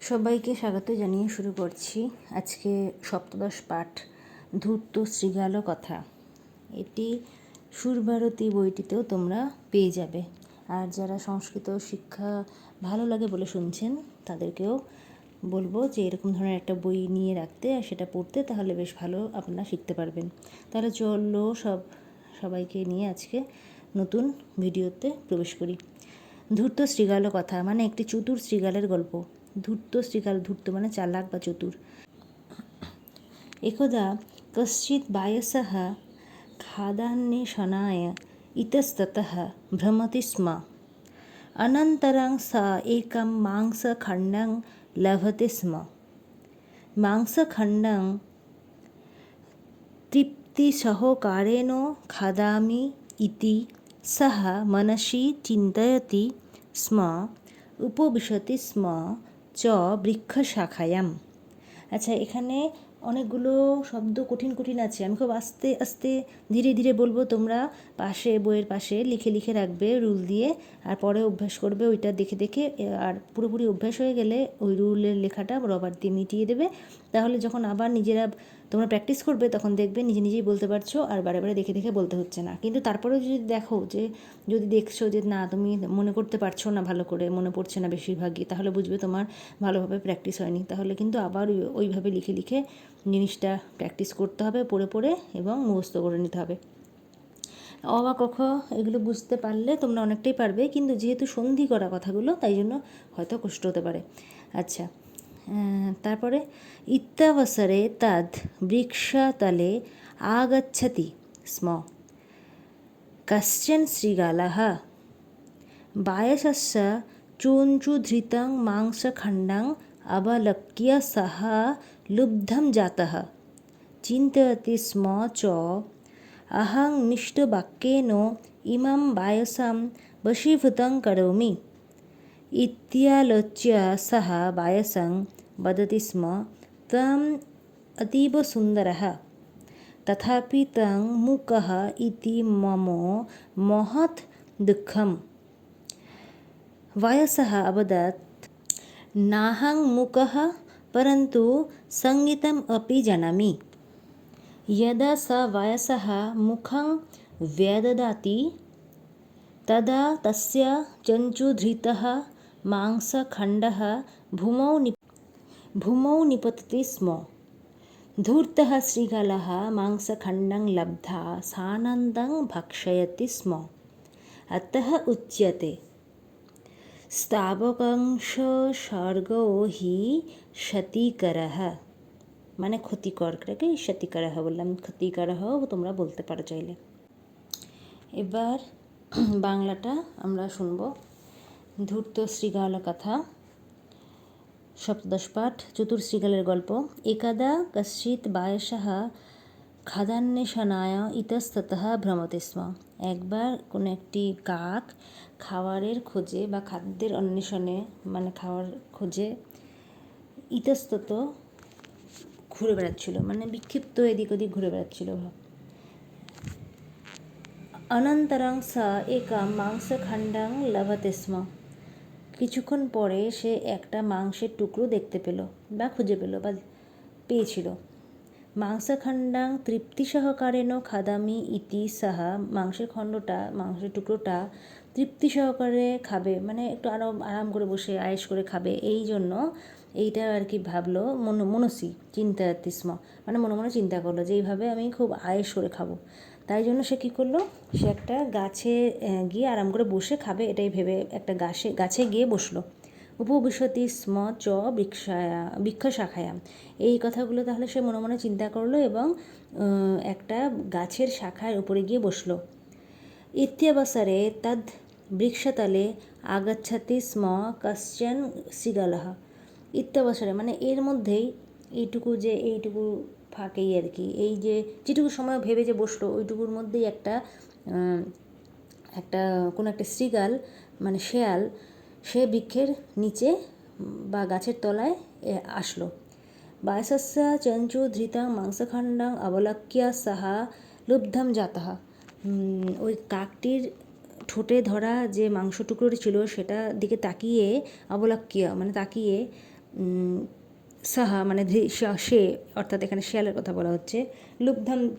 সবাইকে স্বাগত জানিয়ে শুরু করছি আজকে সপ্তদশ পাঠ, ধূর্ত শৃগাল কথা। এটি সুরভারতী বইটিতেও তোমরা পেয়ে যাবে। আর যারা সংস্কৃত শিক্ষা ভালো লাগে বলে শুনছেন, তাদেরকেও বলব যে এরকম ধরনের একটা বই নিয়ে রাখতে আর সেটা পড়তে, তাহলে বেশ ভালো আপনারা শিখতে পারবেন। তাহলে চলল সব, সবাইকে নিয়ে আজকে নতুন ভিডিওতে প্রবেশ করি। ধূর্ত শৃগাল কথা মানে একটি চতুর শ্রীগালের গল্প। ধূর্ত শৃগাল ধূর্ত মানে চালাক বা চতুর একদা কশ্চিৎ বায়সः खादान्वेषणाय इतस्ततः भ्रमति स्म अनन्तरं सा एकं मांसखण्डं लभते स्म मांसखण्डं तृप्तिसहकारेण खादामि इति सः मनसि चिन्तयति स्म উপবিশতি স্ম চ বৃক্ষ শাখায়াম আচ্ছা এখানে অনেকগুলো শব্দ কঠিন কঠিন আছে। আমি খুব আস্তে আস্তে, ধীরে ধীরে বলব, তোমরা পাশে, বইয়ের পাশে লিখে লিখে রাখবে, রুল দিয়ে, আর পরে অভ্যাস করবে ওইটা দেখে দেখে আর পুরোপুরি অভ্যাস হয়ে গেলে ওই রুলের লেখাটা রবার দিয়ে মিটিয়ে দেবে। তাহলে যখন আবার নিজেরা তোমরা প্র্যাকটিস করবে, তখন দেখবে নিজে, নিজেই বলতে পারছ, আর বারে বারে দেখে দেখে বলতে হচ্ছে না। কিন্তু তারপরেও যদি দেখো যে, যদি দেখছ যে, না, তুমি মনে করতে পারছ না ভালো করে, মনে পড়ছে না বেশিরভাগই, তাহলে বুঝবে তোমার ভালোভাবে প্র্যাকটিস হয়নি। তাহলে কিন্তু আবার ওইভাবে লিখে লিখে জিনিসটা প্র্যাকটিস করতে হবে, পড়ে পড়ে এবং মুখস্থ করে নিতে হবে। অ কখ এগুলো বুঝতে পারলে তোমরা অনেকটাই পারবে, কিন্তু যেহেতু সন্ধি করা কথাগুলো, তাই জন্য হয়তো কষ্ট হতে পারে। আচ্ছা তারপরে ইত্যাবসরে তাদ বৃক্ষাতলে আগচ্ছতি স্ম। কশ্চন চঞ্চু বায়সস্য চোঞ্চুধৃতং মাংসখণ্ডং অবলক্য সহ लुब्धं जातः चिन्तयति स्म च अहं मिष्टवाक्येन इमं बायसं वशीभूतं करोमि इत्यालोच्य सः बायसं वदति स्म त्वम् अतीव सुन्दरः तथापि तं मूकः इति मम महत् दुःखम् वयसः अवदत् नाहं मूकः परन्तु सङ्गीतम् अपि जानामि यदा सः वयसः मुखं व्यददाति तदा तस्य चञ्चुधृतः मांसखण्डः भूमौ निप् भूमौ निपतति स्म धूर्तः शृगालः मांसखण्डं लब्धा सानन्दं भक्षयति स्म अतः उच्यते स्तावकंशसर्गो हि ক্ষতিকরহ। মানে ক্ষতিকর ক্ষতিকরটাকে ক্ষতিকরহ বললাম। ক্ষতিকরহ তোমরা বলতে পারো চাইলে। এবার বাংলাটা আমরা শুনব। ধূর্ত শৃগাল কথা। সপ্তদশ পাঠ, চতুর শৃগালের গল্প। একাদা কশ্চিৎ বায়সः খাদান্বেষণায় ইতস্তত ভ্রমতে স্ম। একবার কোনো একটি কাক খাবারের খোঁজে বা খাদ্যের অন্বেষণে মানে খাওয়ার খোঁজে ইতস্তত ঘুরে বেড়াচ্ছিল মানে বিক্ষিপ্ত এদিক ওদিক ঘুরে বেড়াচ্ছিল অনন্তরং সা একা মাংসখণ্ডাং লভতে স্ম কিছুক্ষণ পরে সে একটা মাংসের টুকরো দেখতে পেল বা খুঁজে পেল বা পেয়েছিল। মাংসখণ্ডাং তৃপ্তি সহকারেণ খাদামি ইতি সাহা মাংসের খণ্ডটা, মাংসের টুকরোটা তৃপ্তি সহকারে খাবে মানে একটু আরও আরাম করে বসে, আয়েস করে খাবে, এই জন্য এইটা আর কি ভাবলো, মন মনসি চিন্তা তিস্ম মানে মনে মনে চিন্তা করল যে এইভাবে আমি খুব আয়েস করে খাব। তাই জন্য সে কী করল, সে একটা গাছে গিয়ে আরাম করে বসে খাবে, এটাই ভেবে একটা গাছে গাছে গিয়ে বসল। উপবিশতি স্ম চ বৃক্ষায়া বৃক্ষ শাখায়াম এই কথাগুলো তাহলে সে মনে মনে চিন্তা করল এবং একটা গাছের শাখার উপরে গিয়ে বসল। ইত্যবসরে তদ বৃক্ষতলে আগচ্ছতি স্ম কশ্চন শৃগালহ ইত্যবসরে মানে এর মধ্যেই এইটুকু যে এইটুকু ফাঁকেই আর কি। এই যে যেটুকু সময় ভেবে যে বসল, ওইটুকুর মধ্যেই একটা একটা, কোনো একটা শৃগাল মানে শেয়াল, সে বৃক্ষের নিচে বা গাছের তলায় আসলো। বায়সস্য চঞ্চু ধৃতাং মাংসখণ্ডাং অবলক্ষ্য সাহা লুব্ধম জাতः ওই কাকটির ঠোঁটে ধরা যে মাংস টুকরোটি ছিল, সেটা দিকে তাকিয়ে অবলক্ষ্য মানে তাকিয়ে সাহা মানে সা- অর্থাৎ এখানে শিয়ালের কথা বলা হচ্ছে, লুব্ধাম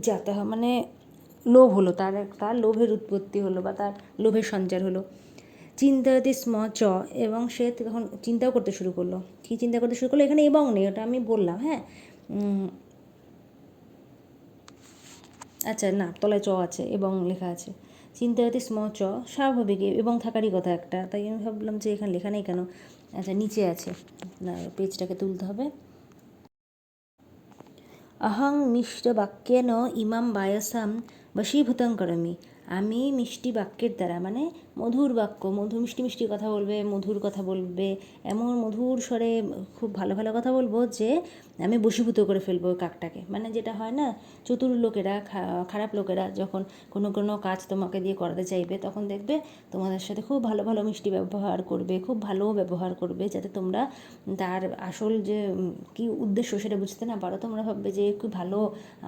জাতা মানে লোভ হলো, তার তার লোভের উৎপত্তি হলো বা তার লোভের সঞ্চার হলো। চিন্তায়তি স্ম চ, এবং সে তখন চিন্তাও করতে শুরু করল। কী চিন্তা করতে শুরু করল? এখানে এবং নেই, ওটা আমি বললাম হ্যাঁ? আচ্ছা না, তলায় চ আছে, এবং লেখা আছে। চিন্তায়তি স্ম চ, স্বাভাবিক, এবং থাকারই কথা একটা। তাই আমি ভাবলাম যে এখানে লেখা নেই কেন? আচ্ছা নিচে আছে। পেজটাকে তুলতে হবে। অহং মিষ্ট বাক্যেন ইমাম বায়সাম বশীভূতং করমি। আমি মিষ্টি বাক্যের দ্বারা মানে মধুর বাক্য, মধু, মিষ্টি মিষ্টি কথা বলবে, মধুর কথা বলবে, এমন মধুর স্বরে খুব ভালো ভালো কথা বলব যে আমি বশীভূত করে ফেলব ওই কাকটাকে। মানে যেটা হয় না, চতুর লোকেরা খারাপ লোকেরা যখন কোনো কোনো কাজ তোমাকে দিয়ে করাতে চাইবে, তখন দেখবে তোমাদের সাথে খুব ভালো ভালো মিষ্টি ব্যবহার করবে, খুব ভালো ব্যবহার করবে, যাতে তোমরা তার আসল যে কি উদ্দেশ্য সেটা বুঝতে না পারো। তোমরা ভাববে যে খুব ভালো,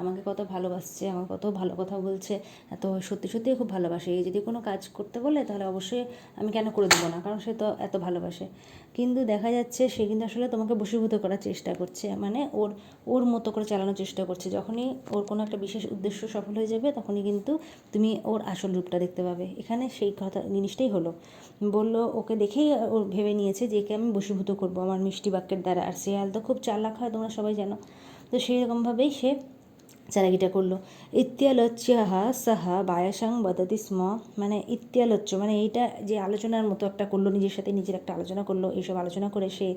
আমাকে কত ভালোবাসছে, আমাকে কত ভালো কথা বলছে, এত সত্যি সত্যি খুব ভালোবাসে। যদি কোনো কাজ করতে বলে, তাহলে অবশ্যই আমি কেন করে দেবো না? কারণ সে তো এত ভালোবাসে। কিন্তু দেখা যাচ্ছে সে কিন্তু আসলে তোমাকে বশীভূত করার চেষ্টা করছে। মানে ওর ওর মতো করে চালানোর চেষ্টা করছে। যখনই ওর কোনো একটা বিশেষ উদ্দেশ্য সফল হয়ে যাবে, তখনই কিন্তু তুমি ওর আসল রূপটা দেখতে পাবে। এখানে সেই কথা, জিনিসটাই হলো। বলল, ওকে দেখেই ও ভেবে নিয়েছে যে একে আমি বশীভূত করব। আমার মিষ্টি বাক্যের দ্বারা। আর শিয়াল তো খুব চালাক হয়, তোমরা সবাই জানো। তো সেরকমভাবেই সে চালাকিটা করল। ইত্যালোচ্যহ সাহা বায়াসাং বদতি স্ম। মানে ইত্যালোচ্য মানে এইটা যে আলোচনার মতো একটা করল, নিজের সাথে নিজের একটা আলোচনা করল, এইসব আলোচনা করে সে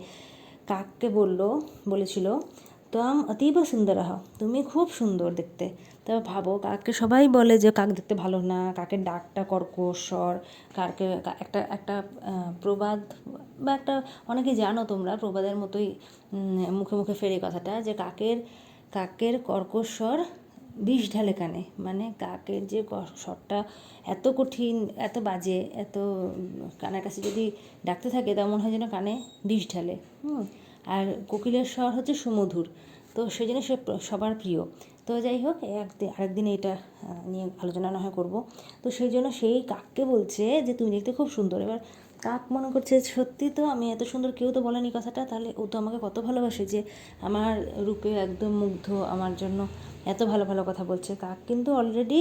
কাককে বলল, বলেছিল তাম অতীব সুন্দর তুমি খুব সুন্দর দেখতে। তবে ভাবো, কাককে সবাই বলে যে কাক দেখতে ভালো না, কাকের ডাকটা কর্কশ স্বর কাকে একটা একটা প্রবাদ, বা একটা, অনেকে জানো তোমরা, প্রবাদের মতোই মুখে মুখে ফেরে কথাটা, যে কাকের কাকের কর্কশ স্বর বিষ ঢালে কানে। মানে কাকের যে স্বরটা এত কঠিন, এত বাজে, এত, কানের কাছে যদি ডাকতে থাকে তা মনে হয় যেন কানে বিষ ঢালে। হুম, আর কোকিলের স্বর হচ্ছে সুমধুর। তো সেই জন্য সে সবার প্রিয়। তো যাই হোক একদিন আরেকদিন এটা নিয়ে আলোচনা না হয় করব। তো সেই জন্য সেই কাককে বলছে যে, তুমি দেখতে খুব সুন্দর। এবার কাক মনে করছে, সত্যি তো আমি এত সুন্দর কেউ তো বলেনি কথাটা, তাহলে ও তো আমাকে কত ভালোবাসে যে, আমার রূপে একদম মুগ্ধ, আমার জন্য এত ভালো ভালো কথা বলছে। কাক কিন্তু অলরেডি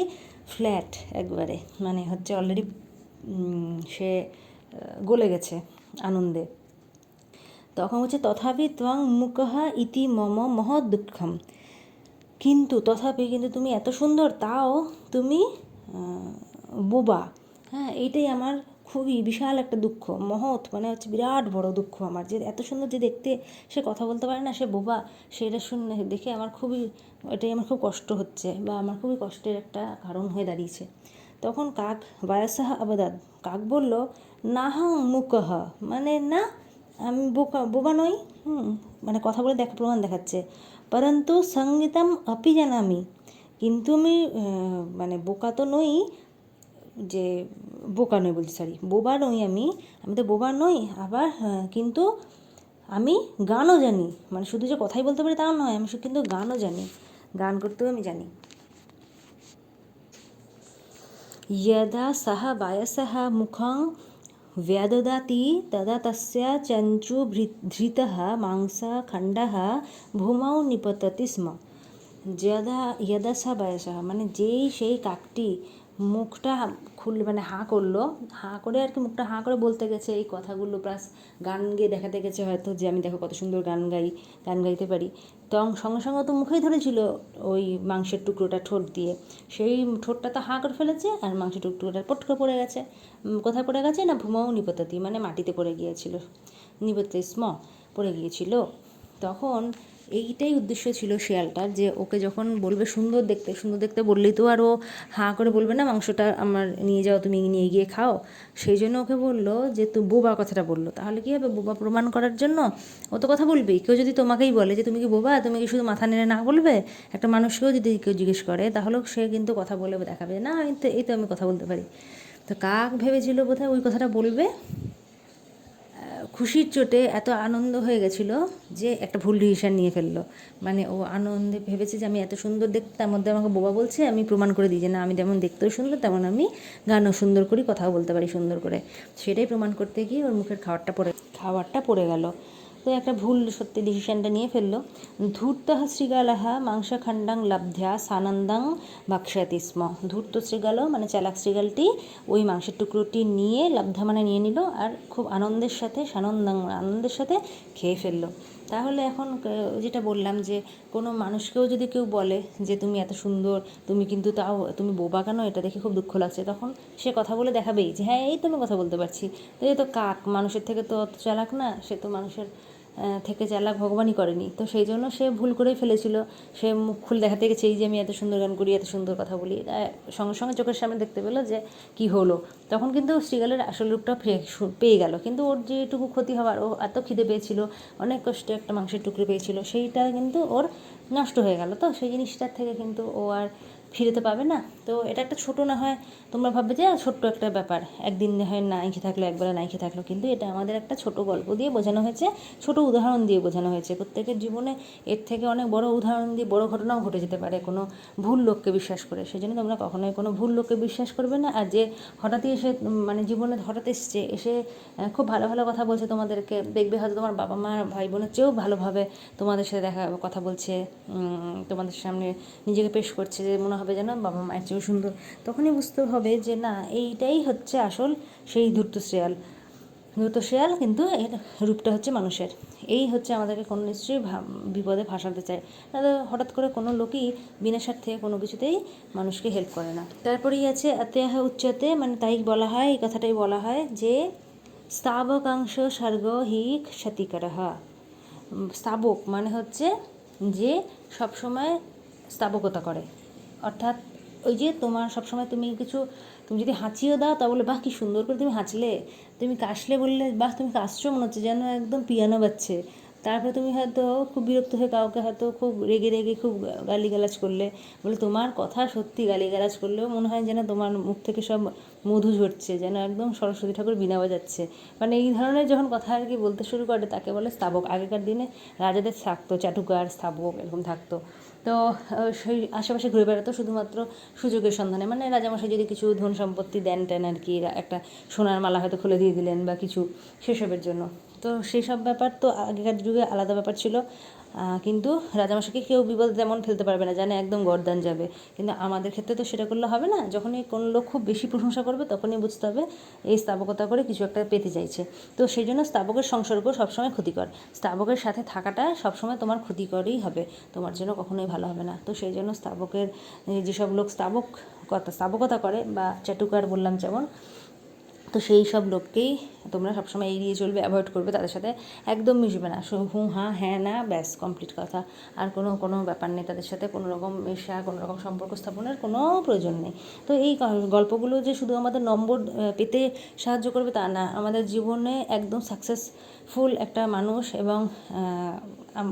ফ্ল্যাট একবারে মানে হচ্ছে অলরেডি সে গলে গেছে আনন্দে। তখন হচ্ছে তথাপি ত্বং মুখহ ইতি মম মহৎ দুঃখম। কিন্তু তথাপি কিন্তু তুমি এত সুন্দর, তাও তুমি বোবা। হ্যাঁ এইটাই আমার খুবই বিশাল একটা দুঃখ, মহৎ মানে হচ্ছে বিরাট বড় দুঃখ আমার। যে এত সুন্দর যে দেখতে সে কথা বলতে পারে না, সে বোবা, সেটা শুনে দেখে আমার খুবই, এটাই আমার খুব কষ্ট হচ্ছে, বা আমার খুবই কষ্টের একটা কারণ হয়ে দাঁড়িয়েছে। তখন কাক, বায়াসাহ আবাদাদ, কাক বলল, নাহং মুকহ। মানে না, আমি বোকা, বোবা নই। হুম মানে কথা বলে দেখা, প্রমাণ দেখাচ্ছে। পরন্তু সঙ্গীতম আপি জানামি কিন্তু আমি আহ, মানে বোকা তো নই যে বোকা নই বলছি সরি বোবা নই আমি আমি তো বোবা নই আবার আহ, কিন্তু আমি গানও জানি মানে শুধু যে কথাই বলতে পারি তাও নয় আমি শুধু কিন্তু গানও জানি গান করতেও আমি জানি यदा सः वयसः मुखं व्यददाति तदा तस्य चञ्चुभृतः मांसखण्डः भूमौ निपतति स्म যদা यदा সা বয়সা মানে যেই সেই কাকটি মুখটা খুল মানে হাঁ করল। হাঁ করে আর কি মুখটা হাঁ করে বলতে গেছে, এই কথাগুলো প্লাস গান গেয়ে দেখাতে গেছে হয়তো যে আমি দেখো কত সুন্দর গান গাই, গান গাইতে পারি। তখন সঙ্গে সঙ্গে তো মুখেই ধরেছিল ওই মাংসের টুকরোটা ঠোঁট দিয়ে। সেই ঠোঁটটা তো হাঁ করে ফেলেছে আর মাংসের টুকরোটা পট করে পড়ে গেছে। কোথায় পড়ে গেছে না ভূমাও নিপতাতি মানে মাটিতে পড়ে গিয়েছিল। নিপতে স্ম, পড়ে গিয়েছিল। তখন এইটাই উদ্দেশ্য ছিল শিয়ালটার, যে ওকে যখন বলবে সুন্দর দেখতে সুন্দর দেখতে বললেই তো আর ও হাঁ করে বলবে না, মাংসটা আমার নিয়ে যাও, তুমি নিয়ে গিয়ে খাও। সেই জন্য ওকে বলল যে তুই বোবা কথাটা বলল, তাহলে কি হবে? বোবা প্রমাণ করার জন্য ও তো কথা বলবেই। কেউ যদি তোমাকেই বলে যে, তুমি কি বোবা? তুমি কি শুধু মাথা নেড়ে না বলবে? একটা মানুষকেও যদি কেউ জিজ্ঞেস করে, তাহলেও সে কিন্তু কথা বলে দেখাবে না এই তো আমি কথা বলতে পারি। তো কাক ভেবেছিল বোধহয় ওই কথাটা বলবে? খুশির চোটে এত আনন্দ হয়ে গেছিল যে একটা ভুল ডিসিশন নিয়ে ফেলল। মানে ও আনন্দে ভেবেছে যে আমি এত সুন্দর দেখতে, তার মধ্যে আমাকে বোবা বলছে, আমি প্রমাণ করে দিই যে না, আমি যেমন দেখতেও সুন্দর, তেমন আমি গানও সুন্দর করি, কথাও বলতে পারি সুন্দর করে। সেটাই প্রমাণ করতে গিয়ে ওর মুখের খাবারটা পড়ে খাবারটা পড়ে গেল। তো একটা ভুল সত্যি ডিসিশনটা নিয়ে ফেলল। ধূর্তः শৃগালः মাংসখণ্ডাং লব্ধ্যা সানন্দাং ভক্ষাতি স্ম। ধূর্ত শৃগাল মানে চালাক শৃগালটি ওই মাংসের টুকরোটি নিয়ে লব্ধা মানে নিয়ে নিল আর খুব আনন্দের সাথে, সানন্দাং আনন্দের সাথে খেয়ে ফেলল। তাহলে এখন যেটা বললাম যে কোনো মানুষকেও যদি কেউ বলে যে তুমি এত সুন্দর, তুমি কিন্তু তাও, তুমি বোবা কেন? এটা দেখে খুব দুঃখ লাগছে। তখন সে কথা বলে দেখাবেই যে হ্যাঁ এই তো আমি কথা বলতে পারছি। তো এই তো কাক, মানুষের থেকে তো অত চালাক না, সে তো মানুষের থেকে চালাক ভগবানই করেনি। তো সেই জন্য সে ভুল করেই ফেলেছিল। সে মুখ খুল দেখাতে গেছে, এই যে আমি এত সুন্দর গান করি, এত সুন্দর কথা বলি। সঙ্গে সঙ্গে চোখের সামনে দেখতে পেল যে কি হলো। তখন কিন্তু শ্রীগালের আসল রূপটা পেয়ে গেল। কিন্তু ওর যেটুকু ক্ষতি হওয়ার, ও এত খিদে পেয়েছিল, অনেক কষ্টে একটা মাংসের টুকরো পেয়েছিল, সেইটা কিন্তু ওর নষ্ট হয়ে গেল। তো সেই জিনিসটার থেকে কিন্তু ও আর ফিরেতে পাবে না। তো এটা একটা ছোট না হয়, তোমরা ভাববে যে ছোট্ট একটা ব্যাপার। একদিন না হয় নাই খেয়ে থাকল, একবেলা নাই খেয়ে থাকল। কিন্তু এটা আমাদের একটা ছোট গল্প দিয়ে বোঝানো হয়েছে, ছোট উদাহরণ দিয়ে বোঝানো হয়েছে। প্রত্যেকের জীবনে এর থেকে অনেক বড় উদাহরণ দিয়ে বড় ঘটনাও ঘটে যেতে পারে কোনো ভুল লোককে বিশ্বাস করে। সেই জন্য তোমরা কখনোই কোনো ভুল লোককে বিশ্বাস করবে না। আর যে হঠাৎই এসে মানে জীবনে হঠাৎ এসছে, এসে খুব ভালো ভালো কথা বলছে তোমাদেরকে, দেখবে হয়তো তোমার বাবা মা ভাই বোনের চেয়েও ভালোভাবে তোমাদের সাথে দেখা, কথা বলছে তোমাদের সামনে নিজেকে পেশ করছে, যে মনে হবে যেন বাবা মায়ের চেয়েও সুন্দর। তখনই বুঝতে হবে যে না, এইটাই হচ্ছে আসল সেই ধূর্ত শ্রেয়াল। ধূর্ত শ্রেয়াল কিন্তু এর রূপটা হচ্ছে মানুষের। এই হচ্ছে আমাদেরকে কোনো নিশ্চয়ই বিপদে ফাঁসাতে চায়। হঠাৎ করে কোনো লোকই বিনা স্বার্থে কোনো কিছুতেই মানুষকে হেল্প করে না। তারপরেই আছে আত্যাহ উচ্চতে মানে তাই বলা হয়, এই কথাটাই বলা হয় যে, স্তাবকাংশ স্বর্গ হি ক্ষতিকরহ। স্তাবক মানে হচ্ছে যে সবসময় স্তাবকতা করে। অর্থাৎ ওই যে তোমার সবসময় তুমি কিছু, তুমি যদি হাঁচিও দাও তা বলে, বাহ, কি সুন্দর করে তুমি হাঁচলে। তুমি কাশলে বললে, বাহ, তুমি কাশছো মনে হচ্ছে যেন একদম পিয়ানো বাজছে। তারপরে তুমি হয়তো খুব বিরক্ত হয়ে কাউকে হয়তো খুব রেগে রেগে খুব গালিগালাজ করলে। বলে, তোমার কথা সত্যি গালিগালাজ করলেও মনে হয় যেন তোমার মুখ থেকে সব মধু ঝরছে, যেন একদম সরস্বতী ঠাকুর বিনা বাজাচ্ছে। মানে এই ধরনের যখন কথা আর কি বলতে শুরু করে, তাকে বলে স্থাবক আগেকার দিনে রাজাদের থাকতো, চাটুকার স্থাবক এরকম থাকতো। তো সেই আশেপাশে ঘুরে বেড়াতো শুধুমাত্র সুযোগের সন্ধানে। মানে রাজামশাই যদি কিছু ধন সম্পত্তি দেন টেন আর কি, একটা সোনার মালা হয়তো খুলে দিয়ে দিলেন বা কিছু সেসবের জন্য। তো সেই সব ব্যাপার তো আগেকার যুগে আলাদা ব্যাপার ছিল। কিন্তু রাজামশাইকে কেউ বিপদে তেমন ফেলতে পারবে না, জানে একদম গরদান যাবে। কিন্তু আমাদের ক্ষেত্রে তো সেটা করলে হবে না। যখনই কোনো লোক খুব বেশি প্রশংসা করবে, তখনই বুঝতে হবে এই স্থাবকতা করে কিছু একটা পেতে চাইছে। তো সেই জন্য স্থাবকের সংসর্গ সবসময় ক্ষতিকর। স্থাবকের সাথে থাকাটা সবসময় তোমার ক্ষতিকরই হবে। তোমার জন্য কখনোই ভালো হবে না। তো সেই জন্য স্থাবকের যেসব লোক স্থাবক কথা স্থাবকতা করে বা চাটুকার বললাম যেমন তো সেই সব লোককেই তোমরা সবসময় এড়িয়ে চলবে অ্যাভয়েড করবে, তাদের সাথে একদম মিশবে না। হুঁ, হাঁ হ্যাঁ না, ব্যাস কমপ্লিট কথা। আর কোনো কোনো ব্যাপার নেই, তাদের সাথে কোনো রকম মেশা কোনো রকম সম্পর্ক স্থাপনের কোনো প্রয়োজন নেই। তো এই গল্পগুলো যে শুধু আমাদের নম্বর পেতে সাহায্য করবে তা না, আমাদের জীবনে একদম সাকসেসফুল একটা মানুষ এবং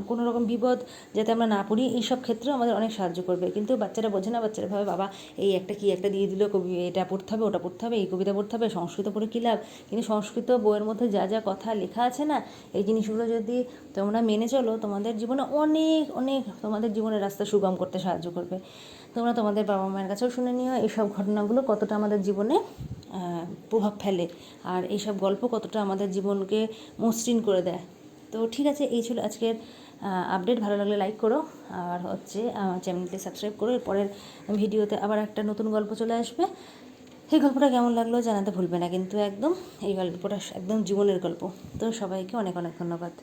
কোনো রকম বিপদ যাতে আমরা না পড়ি, এইসব ক্ষেত্রেও আমাদের অনেক সাহায্য করবে। কিন্তু বাচ্চারা বোঝে না, বাচ্চারা ভাবে, বাবা, এই একটা কি একটা দিয়ে দিল, কবি, এটা পড়তে হবে, ওটা পড়তে হবে, এই কবিতা পড়তে হবে, সংস্কৃত পড়ে কী লাভ? কিন্তু সংস্কৃত বইয়ের মধ্যে যা যা কথা লেখা আছে না, এই জিনিসগুলো যদি তোমরা মেনে চলো, তোমাদের জীবনে অনেক অনেক তোমাদের জীবনের রাস্তা সুগম করতে সাহায্য করবে। তোমরা তোমাদের বাবা মায়ের কাছেও শুনে নিও, এইসব ঘটনাগুলো কতটা আমাদের জীবনে প্রভাব ফেলে। আর এইসব গল্প কতটা আমাদের জীবনকে মসৃণ করে দেয়। তো ঠিক আছে, এই ছিল আজকের আপডেট ভালো লাগলে লাইক করো। আর হচ্ছে চ্যানেলটি সাবস্ক্রাইব করো। এরপরের ভিডিওতে আবার একটা নতুন গল্প চলে আসবে। এই গল্পটা কেমন লাগল জানাতে ভুলবে না, কিন্তু একদম এই গল্পটা একদম জীবনের গল্প। তো সবাইকে অনেক অনেক ধন্যবাদ।